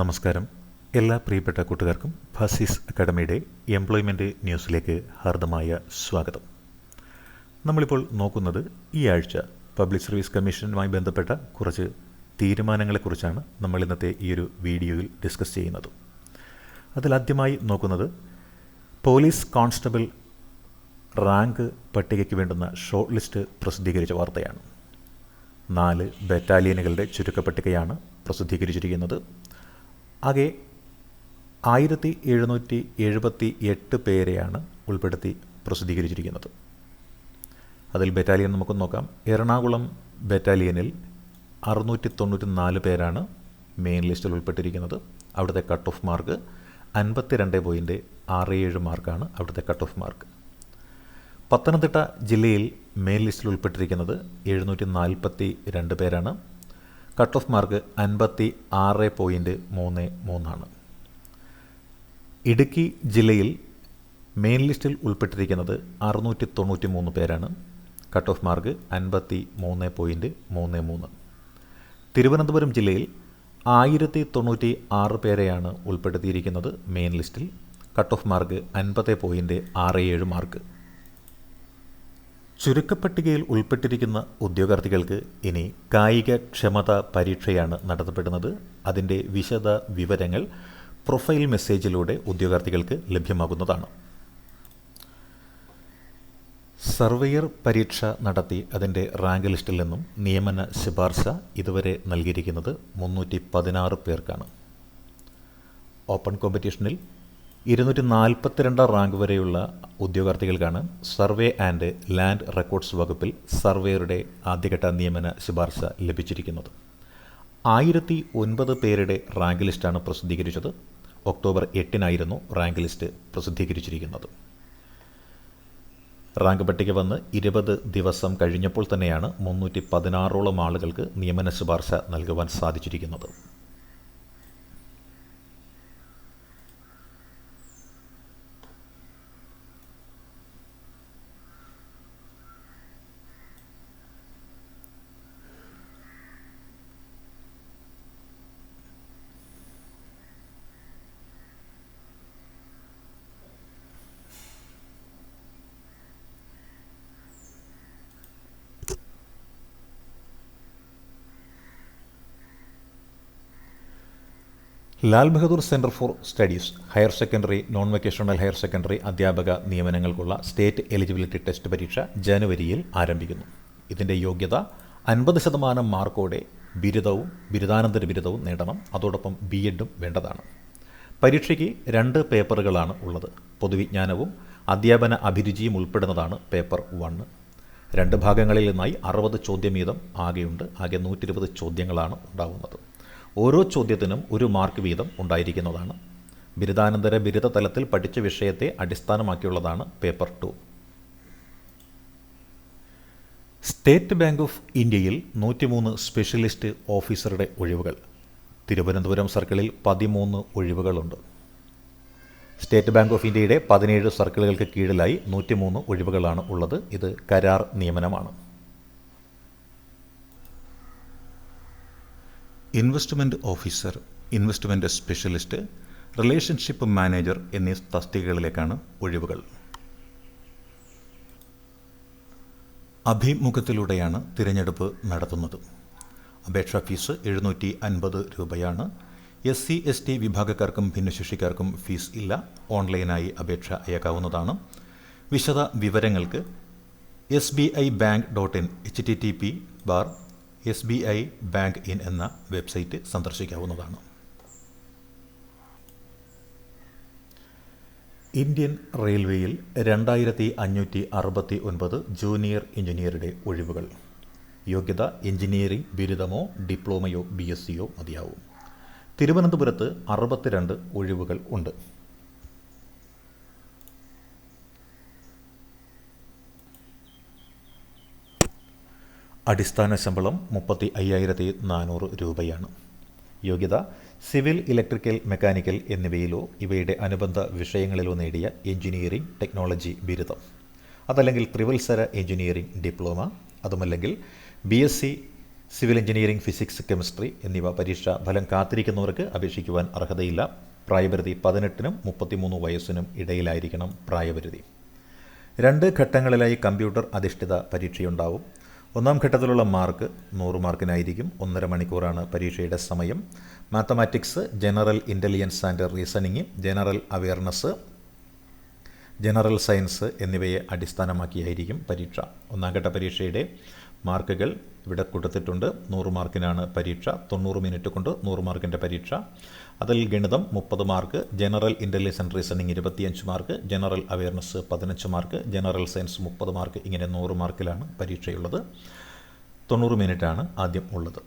നമസ്കാരം. എല്ലാ പ്രിയപ്പെട്ട കൂട്ടുകാർക്കും ഫസീസ് അക്കാഡമിയുടെ എംപ്ലോയ്മെന്റ് ന്യൂസിലേക്ക് ഹാർദമായ സ്വാഗതം. നമ്മളിപ്പോൾ നോക്കുന്നത് ഈ ആഴ്ച പബ്ലിക് സർവീസ് കമ്മീഷനുമായി ബന്ധപ്പെട്ട കുറച്ച് തീരുമാനങ്ങളെക്കുറിച്ചാണ് നമ്മൾ ഇന്നത്തെ ഈ ഒരു വീഡിയോയിൽ ഡിസ്കസ് ചെയ്യുന്നത്. അതിലാദ്യമായി നോക്കുന്നത് പോലീസ് കോൺസ്റ്റബിൾ റാങ്ക് പട്ടികയ്ക്ക് വേണ്ടുന്ന ഷോർട്ട് ലിസ്റ്റ് പ്രസിദ്ധീകരിച്ച വാർത്തയാണ്. നാല് ബറ്റാലിയനുകളുടെ ചുരുക്കപ്പട്ടികയാണ് പ്രസിദ്ധീകരിച്ചിരിക്കുന്നത്. ആകെ ആയിരത്തി എഴുന്നൂറ്റി എഴുപത്തി എട്ട് പേരെയാണ് ഉൾപ്പെടുത്തി പ്രസിദ്ധീകരിച്ചിരിക്കുന്നത്. അതിൽ ബറ്റാലിയൻ നമുക്ക് നോക്കാം. എറണാകുളം ബറ്റാലിയനിൽ അറുന്നൂറ്റി തൊണ്ണൂറ്റി നാല് പേരാണ് മെയിൻ ലിസ്റ്റിൽ ഉൾപ്പെട്ടിരിക്കുന്നത്. അവിടുത്തെ കട്ട് ഓഫ് മാർക്ക് അൻപത്തി രണ്ട് പോയിന്റ് ആറ് ഏഴ് മാർക്കാണ് അവിടുത്തെ കട്ട് ഓഫ് മാർക്ക് പത്തനംതിട്ട ജില്ലയിൽ മെയിൻ ലിസ്റ്റിൽ ഉൾപ്പെട്ടിരിക്കുന്നത് എഴുന്നൂറ്റി നാൽപ്പത്തി രണ്ട് പേരാണ്. കട്ട് ഓഫ് മാർക്ക് അൻപത്തി ആറ് പോയിന്റ് മൂന്ന് മൂന്നാണ്. ഇടുക്കി ജില്ലയിൽ മെയിൻ ലിസ്റ്റിൽ ഉൾപ്പെട്ടിരിക്കുന്നത് അറുന്നൂറ്റി തൊണ്ണൂറ്റി മൂന്ന് പേരാണ്. കട്ട് ഓഫ് മാർക്ക് അൻപത്തി മൂന്ന് പോയിന്റ് മൂന്ന് മൂന്ന്. തിരുവനന്തപുരം ജില്ലയിൽ ആയിരത്തി തൊണ്ണൂറ്റി ആറ് പേരെയാണ് ഉൾപ്പെടുത്തിയിരിക്കുന്നത് മെയിൻ ലിസ്റ്റിൽ. കട്ട് ഓഫ് മാർക്ക് അൻപത് പോയിന്റ് ആറ് ഏഴ് മാർക്ക്. ചുരുക്കപ്പട്ടികയിൽ ഉൾപ്പെട്ടിരിക്കുന്ന ഉദ്യോഗാർത്ഥികൾക്ക് ഇനി കായിക ക്ഷമതാ പരീക്ഷയാണ് നടത്തപ്പെടുന്നത്. അതിന്റെ വിശദ വിവരങ്ങൾ പ്രൊഫൈൽ മെസ്സേജിലൂടെ ഉദ്യോഗാർത്ഥികൾക്ക് ലഭ്യമാകുന്നതാണ്. സർവേയർ പരീക്ഷ നടത്തി അതിന്റെ റാങ്ക് ലിസ്റ്റിൽ നിന്നും നിയമന ശുപാർശ ഇതുവരെ നൽകിയിരിക്കുന്നത് മുന്നൂറ്റി പതിനാറ് പേർക്കാണ്. ഓപ്പൺ കോമ്പറ്റീഷനിൽ ഇരുന്നൂറ്റി നാൽപ്പത്തിരണ്ടാം റാങ്ക് വരെയുള്ള ഉദ്യോഗാർത്ഥികൾക്കാണ് സർവേ ആൻഡ് ലാൻഡ് റെക്കോർഡ്സ് വകുപ്പിൽ സർവേയറുടെ ആദ്യഘട്ട നിയമന ശുപാർശ ലഭിച്ചിരിക്കുന്നത്. ആയിരത്തി ഒൻപത് പേരുടെ റാങ്ക് ലിസ്റ്റാണ് പ്രസിദ്ധീകരിച്ചത്. ഒക്ടോബർ എട്ടിനായിരുന്നു റാങ്ക് ലിസ്റ്റ് പ്രസിദ്ധീകരിച്ചിരിക്കുന്നത്. റാങ്ക് പട്ടിക വന്ന് ഇരുപത് ദിവസം കഴിഞ്ഞപ്പോൾ തന്നെയാണ് മുന്നൂറ്റി പതിനാറോളം ആളുകൾക്ക് നിയമന ശുപാർശ നൽകുവാൻ സാധിച്ചിരിക്കുന്നത്. Lal Bahadur centre for studies higher secondary non vocational higher secondary അധ്യാപക നിയമനങ്ങൾക്കുള്ള സ്റ്റേറ്റ് എലിജിബിലിറ്റി ടെസ്റ്റ് പരീക്ഷ ജനുവരിയിൽ ആരംഭിക്കുന്നു. ഇതിന്റെ യോഗ്യത അൻപത് ശതമാനം മാർക്കോടെ ബിരുദവും ബിരുദാനന്തര ബിരുദവും നേടണം. അതോടൊപ്പം ബി എഡും വേണ്ടതാണ്. പരീക്ഷയ്ക്ക് രണ്ട് പേപ്പറുകളാണ് ഉള്ളത്. പൊതുവിജ്ഞാനവും അധ്യാപന അഭിരുചിയും ഉൾപ്പെടുന്നതാണ് പേപ്പർ വണ്ണ് രണ്ട് ഭാഗങ്ങളിൽ നിന്നായി അറുപത് ചോദ്യം വീതം ആകെയുണ്ട്. ആകെ നൂറ്റി ഇരുപത് ചോദ്യങ്ങളാണ് ഉണ്ടാകുന്നത് ഓരോ ചോദ്യത്തിനും ഒരു മാർക്ക് വീതം ഉണ്ടായിരിക്കുന്നതാണ്. ബിരുദാനന്തര ബിരുദ തലത്തിൽ പഠിച്ച വിഷയത്തെ അടിസ്ഥാനമാക്കിയുള്ളതാണ് paper two state bank of ഇന്ത്യയിൽ നൂറ്റിമൂന്ന് സ്പെഷ്യലിസ്റ്റ് ഓഫീസറുടെ ഒഴിവുകൾ. തിരുവനന്തപുരം സർക്കിളിൽ പതിമൂന്ന് ഒഴിവുകളുണ്ട്. സ്റ്റേറ്റ് ബാങ്ക് ഓഫ് ഇന്ത്യയുടെ പതിനേഴ് സർക്കിളുകൾക്ക് കീഴിലായി നൂറ്റിമൂന്ന് ഒഴിവുകളാണ് ഉള്ളത്. ഇത് കരാർ നിയമനമാണ്. Investment officer investment specialist relationship manager എന്നീ തസ്തികകളിലേക്കാണ് ഒഴിവുകൾ. അഭിമുഖത്തിലൂടെയാണ് തിരഞ്ഞെടുപ്പ് നടത്തുന്നത്. അപേക്ഷാ ഫീസ് എഴുന്നൂറ്റി അൻപത് രൂപയാണ്. എസ് സി എസ് ടി വിഭാഗക്കാർക്കും ഭിന്നശേഷിക്കാർക്കും ഫീസ് ഇല്ല. ഓൺലൈനായി അപേക്ഷ അയക്കാവുന്നതാണ്. വിശദ വിവരങ്ങൾക്ക് S B I bank dot in H T T P bar S B I bank in എന്ന വെബ്സൈറ്റ് സന്ദർശിക്കാവുന്നതാണ്. ഇന്ത്യൻ റെയിൽവേയിൽ രണ്ടായിരത്തി അഞ്ഞൂറ്റി അറുപത്തി ഒൻപത് ജൂനിയർ എഞ്ചിനീയറുടെ ഒഴിവുകൾ. യോഗ്യത എഞ്ചിനീയറിംഗ് ബിരുദമോ ഡിപ്ലോമയോ ബി എസ് സിയോ മതിയാവും. തിരുവനന്തപുരത്ത് അറുപത്തിരണ്ട് ഒഴിവുകൾ ഉണ്ട്. അടിസ്ഥാന ശമ്പളം മുപ്പത്തി അയ്യായിരത്തി നാനൂറ് രൂപയാണ്. യോഗ്യത സിവിൽ ഇലക്ട്രിക്കൽ മെക്കാനിക്കൽ എന്നിവയിലോ ഇവയുടെ അനുബന്ധ വിഷയങ്ങളിലോ നേടിയ എഞ്ചിനീയറിംഗ് ടെക്നോളജി ബിരുദം. അതല്ലെങ്കിൽ ത്രിവത്സര എഞ്ചിനീയറിംഗ് ഡിപ്ലോമ അതുമല്ലെങ്കിൽ B S C civil engineering physics chemistry എന്നിവ പരീക്ഷാ ഫലം കാത്തിരിക്കുന്നവർക്ക് അപേക്ഷിക്കുവാൻ അർഹതയില്ല. പ്രായപരിധി പതിനെട്ടിനും മുപ്പത്തിമൂന്ന് വയസ്സിനും ഇടയിലായിരിക്കണം പ്രായപരിധി. രണ്ട് ഘട്ടങ്ങളിലായി കമ്പ്യൂട്ടർ അധിഷ്ഠിത പരീക്ഷയുണ്ടാവും. ഒന്നാം ഘട്ടത്തിലുള്ള മാർക്ക് നൂറ് മാർക്കിനായിരിക്കും. ഒന്നര മണിക്കൂറാണ് പരീക്ഷയുടെ സമയം. Mathematics general intelligence and reasoning general awareness general science എന്നിവയെ അടിസ്ഥാനമാക്കിയായിരിക്കും പരീക്ഷ. ഒന്നാം ഘട്ട പരീക്ഷയുടെ മാർക്കുകൾ ഇവിടെ കൊടുത്തിട്ടുണ്ട്. നൂറ് മാർക്കിനാണ് പരീക്ഷ. തൊണ്ണൂറ് മിനിറ്റ് കൊണ്ട് നൂറ് മാർക്കിന്റെ പരീക്ഷ. അതിൽ ഗണിതം മുപ്പത് mark general intelligence and reasoning ഇരുപത്തിയഞ്ച് മാർക്ക് ജനറൽ അവയർനെസ് പതിനഞ്ച് മാർക്ക് ജനറൽ സയൻസ് മുപ്പത് മാർക്ക് ഇങ്ങനെ നൂറ് മാർക്കിലാണ് പരീക്ഷയുള്ളത്. തൊണ്ണൂറ് മിനിറ്റാണ് ആദ്യം ഉള്ളത്.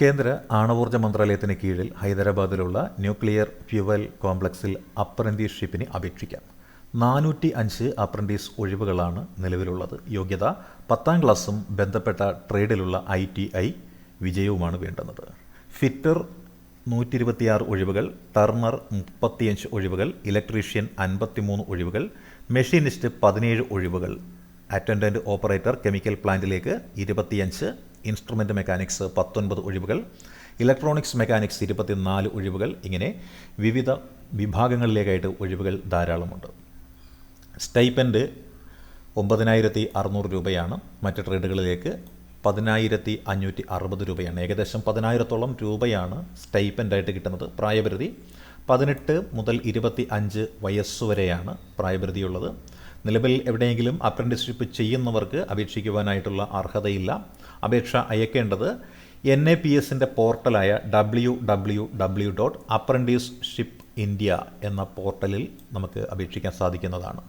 കേന്ദ്ര ആണവോർജ മന്ത്രാലയത്തിന് കീഴിൽ ഹൈദരാബാദിലുള്ള ന്യൂക്ലിയർ ഫ്യുവൽ കോംപ്ലക്സിൽ അപ്രന്റീസ്ഷിപ്പിന് അപേക്ഷിക്കാം. നാനൂറ്റി അഞ്ച് അപ്രന്റീസ് ഒഴിവുകളാണ് നിലവിലുള്ളത്. യോഗ്യത പത്താം ക്ലാസ്സും ബന്ധപ്പെട്ട ട്രേഡിലുള്ള ഐ ടി ഐ വിജയവുമാണ് വേണ്ടുന്നത്. ഫിറ്റർ നൂറ്റി ഇരുപത്തിയാറ് ഒഴിവുകൾ ടർണർ മുപ്പത്തിയഞ്ച് ഒഴിവുകൾ ഇലക്ട്രീഷ്യൻ അൻപത്തിമൂന്ന് ഒഴിവുകൾ മെഷീനിസ്റ്റ് പതിനേഴ് ഒഴിവുകൾ അറ്റൻഡന്റ് ഓപ്പറേറ്റർ കെമിക്കൽ പ്ലാന്റിലേക്ക് ഇരുപത്തിയഞ്ച് ഇൻസ്ട്രുമെന്റ് മെക്കാനിക്സ് പത്തൊൻപത് ഒഴിവുകൾ ഇലക്ട്രോണിക്സ് മെക്കാനിക്സ് ഇരുപത്തിനാല് ഒഴിവുകൾ ഇങ്ങനെ വിവിധ വിഭാഗങ്ങളിലേക്കായിട്ട് ഒഴിവുകൾ ധാരാളമുണ്ട്. സ്റ്റൈപ്പൻഡ് ഒമ്പതിനായിരത്തി അറുന്നൂറ് രൂപയാണ് മറ്റ് ട്രേഡുകളിലേക്ക് പതിനായിരത്തി അഞ്ഞൂറ്റി അറുപത് രൂപയാണ്. ഏകദേശം പതിനായിരത്തോളം രൂപയാണ് സ്റ്റൈപ്പന്റായിട്ട് കിട്ടുന്നത് പ്രായപരിധി. പതിനെട്ട് മുതൽ ഇരുപത്തി അഞ്ച് വയസ്സുവരെയാണ് പ്രായപരിധിയുള്ളത്. നിലവിൽ എവിടെയെങ്കിലും അപ്രന്റീസ്ഷിപ്പ് ചെയ്യുന്നവർക്ക് അപേക്ഷിക്കുവാനായിട്ടുള്ള അർഹതയില്ല. അപേക്ഷ അയക്കേണ്ടത് എൻ എ പി എസിന്റെ പോർട്ടലായ W W W dot apprenticeship India എന്ന പോർട്ടലിൽ നമുക്ക് അപേക്ഷിക്കാൻ സാധിക്കുന്നതാണ്.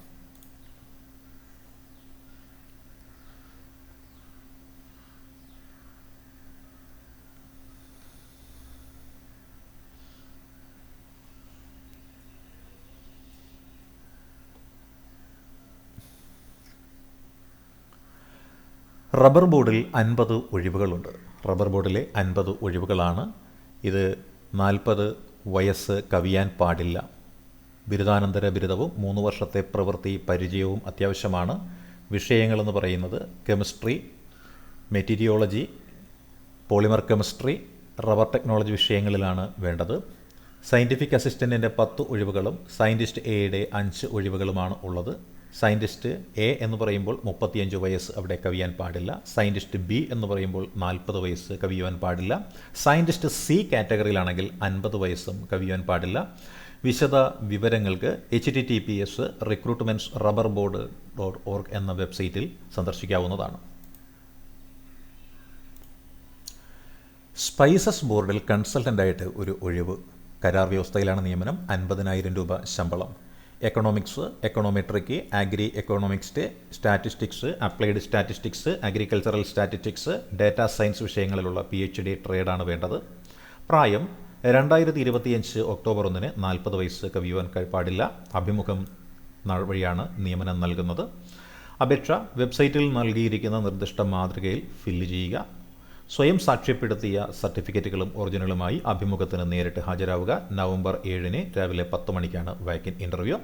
റബ്ബർ ബോർഡിൽ അൻപത് ഒഴിവുകളുണ്ട്. റബ്ബർ ബോർഡിലെ അൻപത് ഒഴിവുകളാണ്. ഇത് നാൽപ്പത് വയസ്സ് കവിയാൻ പാടില്ല. ബിരുദാനന്തര ബിരുദവും മൂന്ന് വർഷത്തെ പ്രവൃത്തി പരിചയവും അത്യാവശ്യമാണ്. വിഷയങ്ങളെന്ന് പറയുന്നത് chemistry meteorology polymer chemistry rubber technology വിഷയങ്ങളിലാണ് വേണ്ടത്. സയന്റിഫിക് അസിസ്റ്റന്റിന്റെ പത്ത് ഒഴിവുകളും സയന്റിസ്റ്റ് എയുടെ അഞ്ച് ഒഴിവുകളുമാണ് ഉള്ളത്. സയന്റിസ്റ്റ് എ എന്ന് പറയുമ്പോൾ മുപ്പത്തിയഞ്ച് വയസ്സ് അവിടെ കവിയാൻ പാടില്ല. സയന്റിസ്റ്റ് ബി എന്ന് പറയുമ്പോൾ നാൽപ്പത് വയസ്സ് കവിയുവാൻ പാടില്ല. സയന്റിസ്റ്റ് സി കാറ്റഗറിയിലാണെങ്കിൽ അൻപത് വയസ്സും കവിയുവാൻ പാടില്ല. വിശദ വിവരങ്ങൾക്ക് H T T P S recruitments rubber board dot org എന്ന വെബ്സൈറ്റിൽ സന്ദർശിക്കാവുന്നതാണ്. സ്പൈസസ് ബോർഡിൽ കൺസൾട്ടന്റായിട്ട് ഒരു ഒഴിവ്. കരാർ വ്യവസ്ഥയിലാണ് നിയമനം. അൻപതിനായിരം രൂപ ശമ്പളം. Economics econometric agri economics statistics applied statistics agricultural statistics data science വിഷയങ്ങളിലുള്ള P H D ട്രേഡാണ് വേണ്ടത്. പ്രായം രണ്ടായിരത്തി ഇരുപത്തിയഞ്ച് ഒക്ടോബർ ഒന്നിന് നാൽപ്പത് വയസ്സ് കവിയുവാൻ പാടില്ല. അഭിമുഖം വഴിയാണ് നിയമനം നൽകുന്നത്. അപേക്ഷ വെബ്സൈറ്റിൽ നൽകിയിരിക്കുന്ന നിർദ്ദിഷ്ട മാതൃകയിൽ ഫില്ല് ചെയ്യുക. സ്വയം സാക്ഷ്യപ്പെടുത്തിയ സർട്ടിഫിക്കറ്റുകളും ഒറിജിനലുമായി അഭിമുഖത്തിന് നേരിട്ട് ഹാജരാവുക. നവംബർ ഏഴിന് രാവിലെ പത്ത് മണിക്കാണ് walk in interview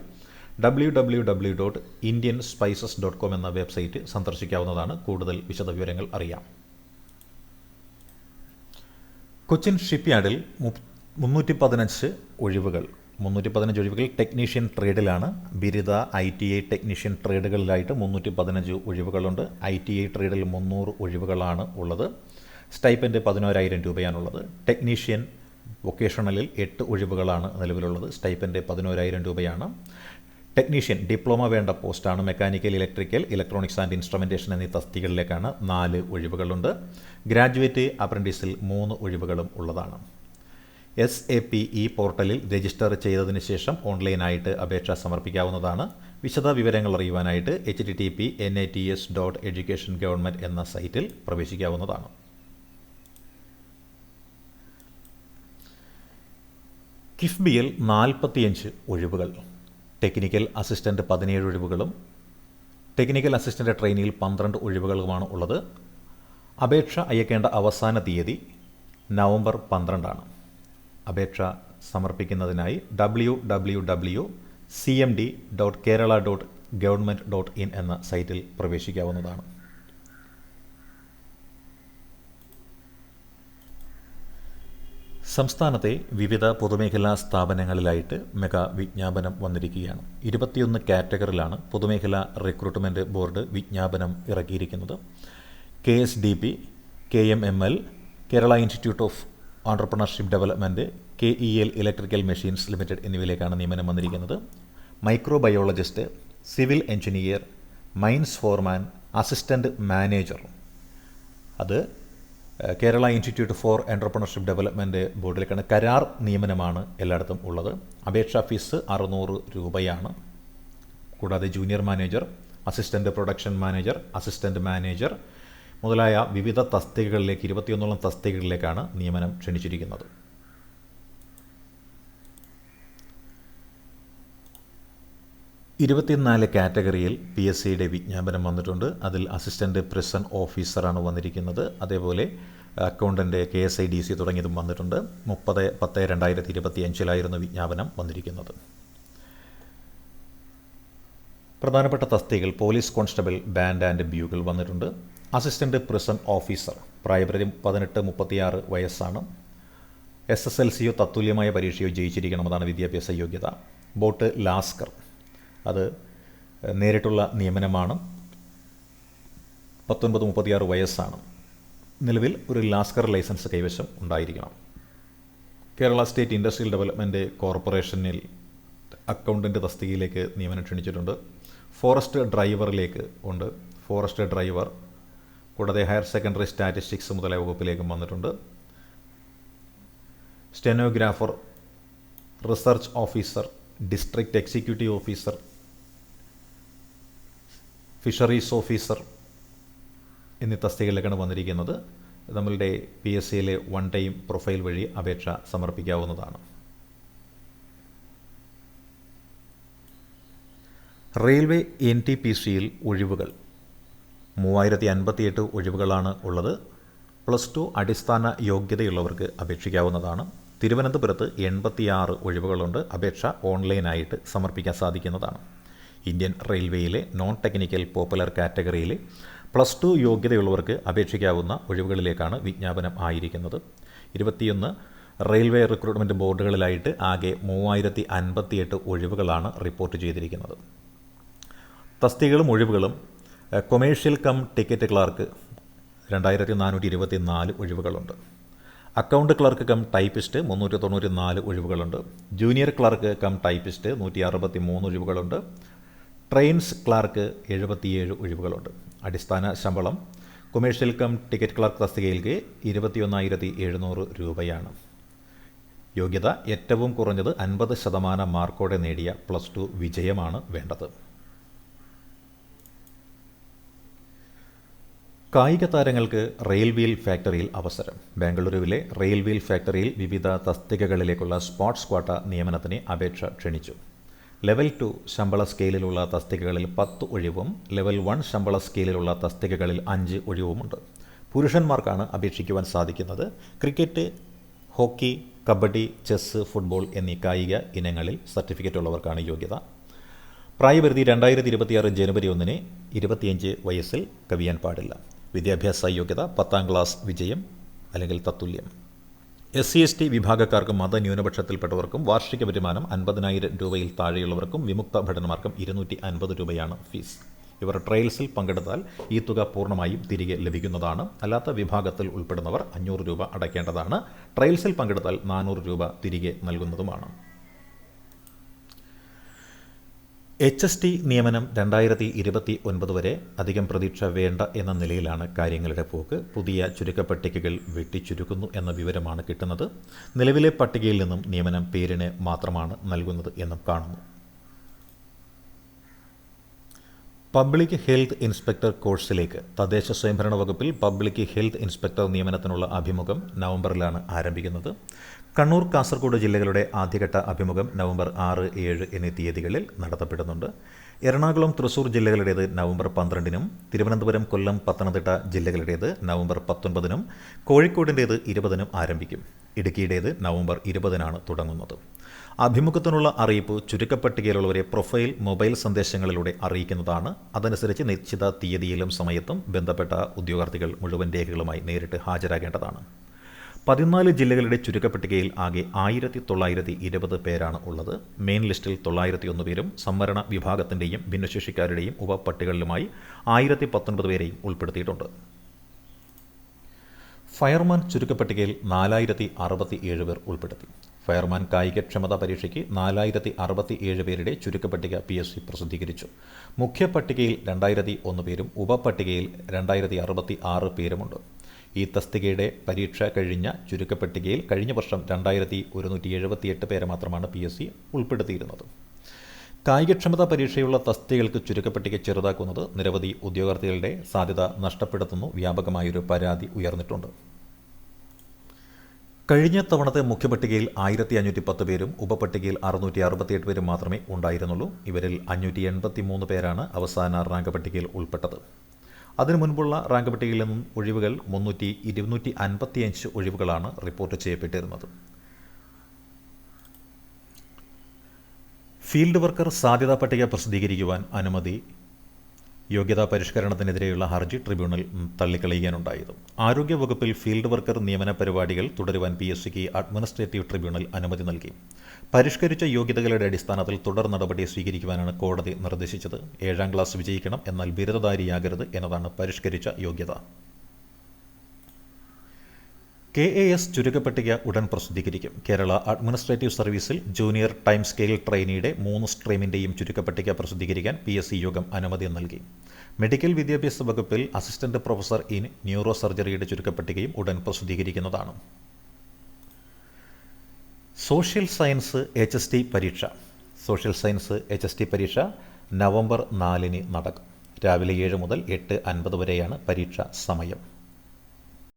W W W dot Indian spices dot com എന്ന വെബ്സൈറ്റ് സന്ദർശിക്കാവുന്നതാണ് കൂടുതൽ വിശദവിവരങ്ങൾ അറിയാം. കൊച്ചിൻ ഷിപ്പ്യാർഡിൽ മുന്നൂറ്റി പതിനഞ്ച് ഒഴിവുകൾ. മുന്നൂറ്റി പതിനഞ്ച് ഒഴിവുകൾ ടെക്നീഷ്യൻ ട്രേഡിലാണ്. ബിരുദ ഐ ടി ഐ ടെക്നീഷ്യൻ ട്രേഡുകളിലായിട്ട് മുന്നൂറ്റി പതിനഞ്ച് ഒഴിവുകളുണ്ട്. ഐ ടി ഐ ട്രേഡിൽ മുന്നൂറ് ഒഴിവുകളാണ് ഉള്ളത്. സ്റ്റൈപ്പൻഡ് പതിനോരായിരം രൂപയാണുള്ളത്. ടെക്നീഷ്യൻ വൊക്കേഷണലിൽ എട്ട് ഒഴിവുകളാണ് നിലവിലുള്ളത്. സ്റ്റൈപ്പൻഡ് പതിനോരായിരം രൂപയാണ്. ടെക്നീഷ്യൻ ഡിപ്ലോമ വേണ്ട പോസ്റ്റാണ്. Mechanical electrical electronics and instrumentation എന്നീ തസ്തികളിലേക്കാണ് നാല് ഒഴിവുകളുണ്ട്. ഗ്രാജുവേറ്റ് അപ്രന്റീസിൽ മൂന്ന് ഒഴിവുകളും ഉള്ളതാണ്. എസ് എ പി ഇ പോർട്ടലിൽ രജിസ്റ്റർ ചെയ്തതിന് ശേഷം ഓൺലൈനായിട്ട് അപേക്ഷ സമർപ്പിക്കാവുന്നതാണ്. വിശദ വിവരങ്ങൾ അറിയുവാനായിട്ട് H D T P N I T S dot education government എന്ന സൈറ്റിൽ പ്രവേശിക്കാവുന്നതാണ്. കിഫ്ബിയിൽ നാൽപ്പത്തിയഞ്ച് ഒഴിവുകൾ ടെക്നിക്കൽ അസിസ്റ്റന്റ് പതിനേഴ് ഒഴിവുകളും ടെക്നിക്കൽ അസിസ്റ്റന്റ് ട്രെയിനിയിൽ പന്ത്രണ്ട് ഒഴിവുകളുമാണ് ഉള്ളത്. അപേക്ഷ അയക്കേണ്ട അവസാന തീയതി നവംബർ പന്ത്രണ്ടാണ്. അപേക്ഷ സമർപ്പിക്കുന്നതിനായി W W W C M D dot Kerala dot government dot in എന്ന സൈറ്റിൽ പ്രവേശിക്കാവുന്നതാണ്. സംസ്ഥാനത്തെ വിവിധ പൊതുമേഖലാ സ്ഥാപനങ്ങളിലായിട്ട് മെഗാ വിജ്ഞാപനം വന്നിരിക്കുകയാണ്. ഇരുപത്തിയൊന്ന് കാറ്റഗറിയിലാണ് പൊതുമേഖലാ റിക്രൂട്ട്മെന്റ് ബോർഡ് വിജ്ഞാപനം ഇറക്കിയിരിക്കുന്നത്. K S D P K M M L Kerala institute of entrepreneurship development K E L electrical machines limited എന്നിവയിലേക്കാണ് നിയമനം വന്നിരിക്കുന്നത്. Microbiologist civil engineer mines foreman assistant manager അത് Kerala institute for entrepreneurship development ബോർഡിലേക്കാണ് കരാർ നിയമനമാണ് എല്ലായിടത്തും ഉള്ളത്. അപേക്ഷാ fees അറുന്നൂറ് രൂപയാണ്. കൂടാതെ junior manager assistant production manager assistant manager മുതലായ വിവിധ തസ്തികകളിലേക്ക് ഇരുപത്തിയൊന്നോളം തസ്തികകളിലേക്കാണ് നിയമനം ക്ഷണിച്ചിരിക്കുന്നത്. ഇരുപത്തിനാല് കാറ്റഗറിയിൽ പി എസ് സിയുടെ വിജ്ഞാപനം വന്നിട്ടുണ്ട്. അതിൽ അസിസ്റ്റന്റ് പ്രിസൺ ഓഫീസറാണ് വന്നിരിക്കുന്നത്. അതേപോലെ accountant K S I D C തുടങ്ങിയതും വന്നിട്ടുണ്ട്. മുപ്പത് പത്ത് രണ്ടായിരത്തി ഇരുപത്തി അഞ്ചിലായിരുന്നു വിജ്ഞാപനം വന്നിരിക്കുന്നത്. പ്രധാനപ്പെട്ട തസ്തികകൾ police constable band and bugle വന്നിട്ടുണ്ട്. അസിസ്റ്റന്റ് പ്രിസൺ ഓഫീസർ പ്രായപരിധി പതിനെട്ട് മുപ്പത്തിയാറ് വയസ്സാണ്. എസ് എസ് എൽ സിയോ തത്തുല്യമായ പരീക്ഷയോ ജയിച്ചിരിക്കണം അതാണ് വിദ്യാഭ്യാസ യോഗ്യത. ബോട്ട് ലാസ്കർ അത് നേരിട്ടുള്ള നിയമനമാണ്. പത്തൊൻപത് മുപ്പത്തിയാറ് വയസ്സാണ്. നിലവിൽ ഒരു ലാസ്കർ ലൈസൻസ് കൈവശം ഉണ്ടായിരിക്കണം. കേരള സ്റ്റേറ്റ് ഇൻഡസ്ട്രിയൽ ഡെവലപ്മെന്റ് കോർപ്പറേഷനിൽ അക്കൗണ്ടന്റ് തസ്തികയിലേക്ക് നിയമനം ക്ഷണിച്ചിട്ടുണ്ട്. ഫോറസ്റ്റ് ഡ്രൈവറിലേക്ക് ഉണ്ട്. ഫോറസ്റ്റ് ഡ്രൈവർ കൂടാതെ ഹയർ സെക്കൻഡറി സ്റ്റാറ്റിസ്റ്റിക്സ് മുതലായ വകുപ്പിലേക്കും വന്നിട്ടുണ്ട്. Stenographer research officer district executive officer fisheries officer എന്നീ തസ്തികയിലേക്കാണ് വന്നിരിക്കുന്നത്. നമ്മളുടെ പി എസ് സിയിലെ വൺ ടൈം പ്രൊഫൈൽ വഴി അപേക്ഷ സമർപ്പിക്കാവുന്നതാണ്. റെയിൽവേ എൻ ടി പി സിയിൽ ഒഴിവുകൾ. മൂവായിരത്തി അൻപത്തിയെട്ട് ഒഴിവുകളാണ് ഉള്ളത്. പ്ലസ് ടു അടിസ്ഥാന യോഗ്യതയുള്ളവർക്ക് അപേക്ഷിക്കാവുന്നതാണ്. തിരുവനന്തപുരത്ത് എൺപത്തിയാറ് ഒഴിവുകളുണ്ട്. അപേക്ഷ ഓൺലൈനായിട്ട് സമർപ്പിക്കാൻ സാധിക്കുന്നതാണ്. ഇന്ത്യൻ റെയിൽവേയിലെ നോൺ ടെക്നിക്കൽ പോപ്പുലർ കാറ്റഗറിയിൽ പ്ലസ് ടു യോഗ്യതയുള്ളവർക്ക് അപേക്ഷിക്കാവുന്ന ഒഴിവുകളിലേക്കാണ് വിജ്ഞാപനം ആയിരിക്കുന്നത്. ഇരുപത്തിയൊന്ന് റെയിൽവേ റിക്രൂട്ട്മെന്റ് ബോർഡുകളിലായിട്ട് ആകെ മൂവായിരത്തി അൻപത്തിയെട്ട് ഒഴിവുകളാണ് റിപ്പോർട്ട് ചെയ്തിരിക്കുന്നത്. തസ്തികകളും ഒഴിവുകളും കൊമേഴ്ഷ്യൽ കം ടിക്കറ്റ് ക്ലാർക്ക് രണ്ടായിരത്തി നാനൂറ്റി ഇരുപത്തി നാല് ഒഴിവുകളുണ്ട്. അക്കൗണ്ട് ക്ലർക്ക് കം ടൈപ്പിസ്റ്റ് മുന്നൂറ്റി തൊണ്ണൂറ്റി നാല് ഒഴിവുകളുണ്ട്. ജൂനിയർ ക്ലർക്ക് കം ടൈപ്പിസ്റ്റ് നൂറ്റി അറുപത്തി മൂന്ന് ഒഴിവുകളുണ്ട്. ട്രെയിൻസ് ക്ലാർക്ക് എഴുപത്തിയേഴ് ഒഴിവുകളുണ്ട്. അടിസ്ഥാന ശമ്പളം കൊമേഴ്ഷ്യൽ കം ടിക്കറ്റ് ക്ലാർക്ക് തസ്തികയിലേക്ക് ഇരുപത്തിയൊന്നായിരത്തി എഴുന്നൂറ് രൂപയാണ്. യോഗ്യത ഏറ്റവും കുറഞ്ഞത് അൻപത് ശതമാനം മാർക്കോടെ നേടിയ പ്ലസ് ടു വിജയമാണ് വേണ്ടത്. കായിക താരങ്ങൾക്ക് റെയിൽ വീൽ ഫാക്ടറിയിൽ അവസരം. ബാംഗ്ലൂരുവിലെ റെയിൽ വീൽ ഫാക്ടറിയിൽ വിവിധ തസ്തികകളിലേക്കുള്ള സ്പോർട്സ് ക്വാട്ട നിയമനത്തിന് അപേക്ഷ ക്ഷണിച്ചു. ലെവൽ ടു ശമ്പള സ്കെയിലിലുള്ള തസ്തികകളിൽ പത്ത് ഒഴിവും ലെവൽ വൺ ശമ്പള സ്കെയിലിലുള്ള തസ്തികകളിൽ അഞ്ച് ഒഴിവുമുണ്ട്. പുരുഷന്മാർക്കാണ് അപേക്ഷിക്കുവാൻ സാധിക്കുന്നത്. Cricket hockey kabaddi chess football എന്നീ കായിക ഇനങ്ങളിൽ സർട്ടിഫിക്കറ്റ് ഉള്ളവർക്കാണ് യോഗ്യത. പ്രായപരിധി രണ്ടായിരത്തി ഇരുപത്തിയാറ് ജനുവരി ഒന്നിന് ഇരുപത്തിയഞ്ച് വയസ്സിൽ കവിയാൻ പാടില്ല. വിദ്യാഭ്യാസ യോഗ്യത പത്താം ക്ലാസ് വിജയം അല്ലെങ്കിൽ തത്തുല്യം. എസ് സി എസ് ടി വിഭാഗക്കാർക്കും മതന്യൂനപക്ഷത്തിൽപ്പെട്ടവർക്കും വാർഷിക വരുമാനം അൻപതിനായിരം രൂപയിൽ താഴെയുള്ളവർക്കും വിമുക്ത ഭടന്മാർക്കും ഇരുന്നൂറ്റി അൻപത് രൂപയാണ് ഫീസ്. ഇവർ ട്രയൽസിൽ പങ്കെടുത്താൽ ഈ തുക പൂർണമായും തിരികെ ലഭിക്കുന്നതാണ്. അല്ലാത്ത വിഭാഗത്തിൽ ഉൾപ്പെടുന്നവർ അഞ്ഞൂറ് രൂപ അടയ്ക്കേണ്ടതാണ്. ട്രയൽസിൽ പങ്കെടുത്താൽ നാനൂറ് രൂപ തിരികെ നൽകുന്നതുമാണ്. എച്ച് എസ് ടി നിയമനം രണ്ടായിരത്തി ഇരുപത്തി ഒൻപത് വരെ അധികം പ്രതീക്ഷ വേണ്ട എന്ന നിലയിലാണ് കാര്യങ്ങളുടെ പോക്ക്. പുതിയ ചുരുക്കപ്പട്ടികകൾ വെട്ടിച്ചുരുക്കുന്നു എന്ന വിവരമാണ് കിട്ടുന്നത്. നിലവിലെ പട്ടികയിൽ നിന്നും നിയമനം പേരിന് മാത്രമാണ് നൽകുന്നത് എന്നും കാണുന്നു. പബ്ലിക് ഹെൽത്ത് ഇൻസ്പെക്ടർ കോഴ്സിലേക്ക് തദ്ദേശ സ്വയംഭരണ വകുപ്പിൽ പബ്ലിക് ഹെൽത്ത് ഇൻസ്പെക്ടർ നിയമനത്തിനുള്ള അഭിമുഖം നവംബറിലാണ് ആരംഭിക്കുന്നത്. കണ്ണൂർ കാസർഗോഡ് ജില്ലകളുടെ ആദ്യഘട്ട അഭിമുഖം നവംബർ ആറ് ഏഴ് എന്നീ തീയതികളിൽ നടത്തപ്പെടുന്നുണ്ട്. എറണാകുളം തൃശൂർ ജില്ലകളുടേത് നവംബർ പന്ത്രണ്ടിനും തിരുവനന്തപുരം കൊല്ലം പത്തനംതിട്ട ജില്ലകളുടേത് നവംബർ പത്തൊൻപതിനും കോഴിക്കോടിന്റേത് ഇരുപതിനും ആരംഭിക്കും. ഇടുക്കിയുടേത് നവംബർ ഇരുപതിനാണ് തുടങ്ങുന്നത്. അഭിമുഖത്തിനുള്ള അറിയിപ്പ് ചുരുക്കപ്പട്ടികയിലുള്ളവരെ പ്രൊഫൈൽ മൊബൈൽ സന്ദേശങ്ങളിലൂടെ അറിയിക്കുന്നതാണ്. അതനുസരിച്ച് നിശ്ചിത തീയതിയിലും സമയത്തും ബന്ധപ്പെട്ട ഉദ്യോഗാർത്ഥികൾ മുഴുവൻ രേഖകളുമായി നേരിട്ട് ഹാജരാകേണ്ടതാണ്. പതിനാല് ജില്ലകളുടെ ചുരുക്കപ്പട്ടികയിൽ ആകെ ആയിരത്തി തൊള്ളായിരത്തി ഇരുപത് പേരാണ് ഉള്ളത്. മെയിൻ ലിസ്റ്റിൽ തൊള്ളായിരത്തി ഒന്ന് പേരും സംവരണ വിഭാഗത്തിന്റെയും ഭിന്നശേഷിക്കാരുടെയും ഉപപട്ടികളിലുമായി ആയിരത്തി പത്തൊൻപത് പേരെയും ഉൾപ്പെടുത്തിയിട്ടുണ്ട്. ഫയർമാൻ ചുരുക്കപ്പട്ടികയിൽ നാലായിരത്തി അറുപത്തി ഏഴ് പേർ ഉൾപ്പെടുത്തി. ഫയർമാൻ കായികക്ഷമതാ പരീക്ഷയ്ക്ക് നാലായിരത്തി അറുപത്തി ഏഴ് പേരുടെ ചുരുക്കപ്പട്ടിക പി എസ് സി പ്രസിദ്ധീകരിച്ചു. മുഖ്യ പട്ടികയിൽ രണ്ടായിരത്തി ഒന്ന് പേരും ഉപപട്ടികയിൽ രണ്ടായിരത്തി അറുപത്തി ആറ് പേരുമുണ്ട്. ഈ തസ്തികയുടെ പരീക്ഷ കഴിഞ്ഞ ചുരുക്കപ്പട്ടികയിൽ കഴിഞ്ഞ വർഷം രണ്ടായിരത്തി ഒരുന്നൂറ്റി എഴുപത്തിയെട്ട് പേരെ മാത്രമാണ് പി എസ് സി ഉൾപ്പെടുത്തിയിരുന്നത്. കായികക്ഷമതാ പരീക്ഷയുള്ള തസ്തികകൾക്ക് ചുരുക്കപ്പട്ടിക ചെറുതാക്കുന്നത് നിരവധി ഉദ്യോഗാർത്ഥികളുടെ സാധ്യത നഷ്ടപ്പെടുത്തുന്നു വ്യാപകമായൊരു പരാതി ഉയർന്നിട്ടുണ്ട്. കഴിഞ്ഞ തവണത്തെ മുഖ്യപട്ടികയിൽ ആയിരത്തി അഞ്ഞൂറ്റി പത്ത് പേരും ഉപപട്ടികയിൽ അറുന്നൂറ്റി അറുപത്തിയെട്ട് പേരും മാത്രമേ ഉണ്ടായിരുന്നുള്ളൂ. ഇവരിൽ അഞ്ഞൂറ്റി എൺപത്തി മൂന്ന് പേരാണ് അവസാന റാങ്ക് പട്ടികയിൽ ഉൾപ്പെട്ടത്. അതിനു മുൻപുള്ള റാങ്ക് പട്ടികയിൽ നിന്നും ഒഴിവുകൾ മുന്നൂറ്റി ഇരുന്നൂറ്റി അൻപത്തിയഞ്ച് ഒഴിവുകളാണ് റിപ്പോർട്ട് ചെയ്യപ്പെട്ടിരുന്നത്. ഫീൽഡ് വർക്കർ സാധ്യതാ പട്ടിക പ്രസിദ്ധീകരിക്കുവാൻ അനുമതി യോഗ്യതാ പരിഷ്കരണത്തിനെതിരെയുള്ള ഹർജി ട്രിബ്യൂണൽ തള്ളിക്കളയുകയാണുണ്ടായത് ആരോഗ്യവകുപ്പിൽ ഫീൽഡ് വർക്കർ നിയമന പരിപാടികൾ തുടരുവാൻ പി എസ് സിക്ക് അഡ്മിനിസ്ട്രേറ്റീവ് ട്രിബ്യൂണൽ അനുമതി നൽകി. പരിഷ്കരിച്ച യോഗ്യതകളുടെ അടിസ്ഥാനത്തിൽ തുടർ നടപടി സ്വീകരിക്കുവാനാണ് കോടതി നിർദ്ദേശിച്ചത്. ഏഴാം ക്ലാസ് വിജയിക്കണം എന്നാൽ ബിരുദധാരിയാകരുത് എന്നതാണ് പരിഷ്കരിച്ച യോഗ്യത. കെ എ എസ് ചുരുക്കപ്പട്ടിക ഉടൻ പ്രസിദ്ധീകരിക്കും. കേരള അഡ്മിനിസ്ട്രേറ്റീവ് സർവീസിൽ ജൂനിയർ ടൈം സ്കെയിൽ ട്രെയിനിയുടെ മൂന്ന് സ്ട്രീമിന്റെയും ചുരുക്കപ്പട്ടിക പ്രസിദ്ധീകരിക്കാൻ പി എസ് സി യോഗം അനുമതി നൽകി. മെഡിക്കൽ വിദ്യാഭ്യാസ വകുപ്പിൽ അസിസ്റ്റന്റ് പ്രൊഫസർ ഇൻ ന്യൂറോ സർജറിയുടെ ചുരുക്കപ്പട്ടികയും ഉടൻ പ്രസിദ്ധീകരിക്കുന്നതാണ്. Social science H S T പരീക്ഷ. Social science H S T പരീക്ഷ നവംബർ നാലിന് നടക്കും. രാവിലെ ഏഴ് മുതൽ എട്ട് അൻപത് വരെയാണ് പരീക്ഷ സമയം.